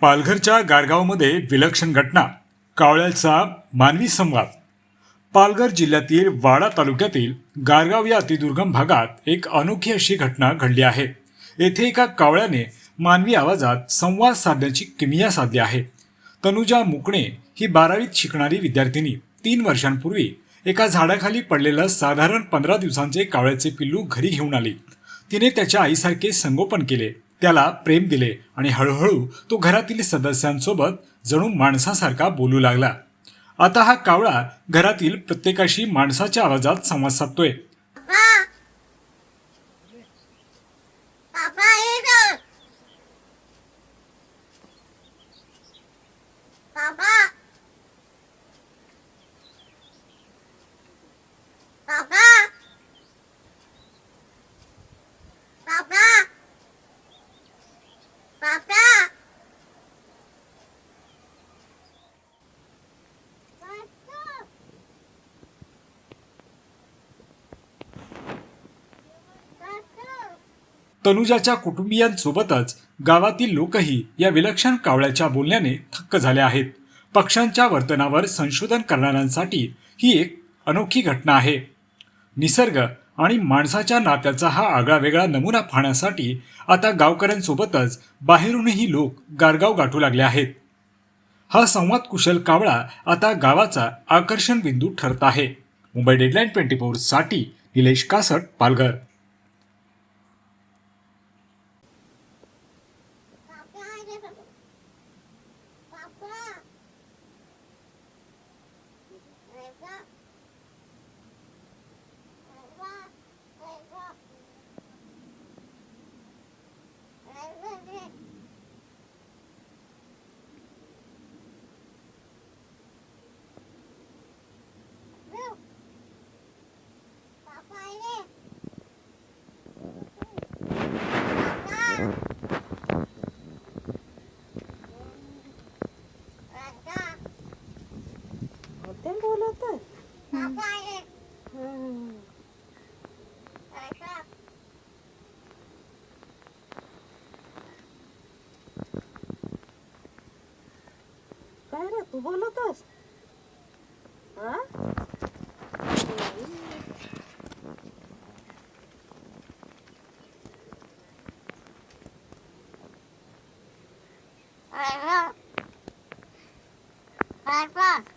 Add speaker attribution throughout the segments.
Speaker 1: पालघरच्या गारगावमध्ये विलक्षण घटना कावळ्याचा मानवी संवाद. पालघर जिल्ह्यातील वाडा तालुक्यातील गारगाव या अतिदुर्गम भागात एक अनोखी अशी घटना घडली आहे. येथे एका कावळ्याने मानवी आवाजात संवाद साधण्याची किमिया साधली आहे. तनुजा मुकणे ही बारावीत शिकणारी विद्यार्थिनी. तीन वर्षांपूर्वी एका झाडाखाली पडलेलं साधारण पंधरा दिवसांचे कावळ्याचे पिल्लू घरी घेऊन आली. तिने त्याच्या आईसारखे संगोपन केले. त्याला प्रेम दिले आणि हळूहळू तो घरातील सदस्यांसोबत जणू माणसासारखा बोलू लागला. आता हा कावळा घरातील प्रत्येकाशी माणसाच्या आवाजात संवाद साधतोय. तनुजाच्या कुटुंबियांसोबतच गावातील लोकही या विलक्षण कावळ्याच्या बोलण्याने थक्क झाले आहेत. पक्ष्यांच्या वर्तनावर संशोधन करणाऱ्यांसाठी ही एक अनोखी घटना आहे. निसर्ग आणि माणसाच्या नात्याचा हा आगळावेगळा नमुना पाहण्यासाठी आता गावकऱ्यांसोबतच बाहेरूनही लोक गारगाव गाठू लागले आहेत. हा संवाद कुशल कावळा आता गावाचा आकर्षण बिंदू ठरत आहे. मुंबई डेडलाईन ट्वेंटी साठी
Speaker 2: Nilesh Kasat Palghar.
Speaker 3: होते बोलत
Speaker 2: Papa इधर! Papa!
Speaker 3: काय रे तू बोलतस हा
Speaker 2: Papa!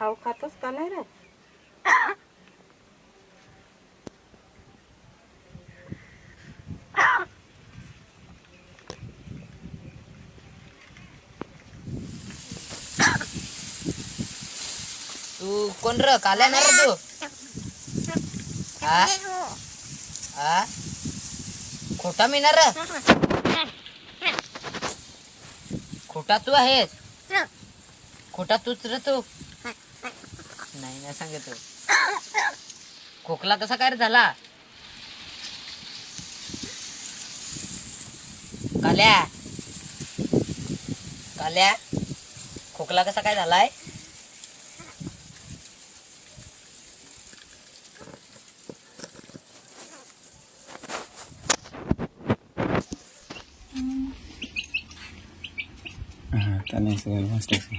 Speaker 3: खाऊ खातच का नाही रे?
Speaker 4: तू कोण र? काल्या ना रे तू? हा हा खोटा मी ना र. खोटा तू आहेस. खोटा तूच रे तू. नाही नाही सांगितलं. खोकला कसा काय रे झाला? काल्या? काल्या? खोकला कसा काय झालाय?
Speaker 5: हा त्याने सगळं मस्त
Speaker 1: गिरी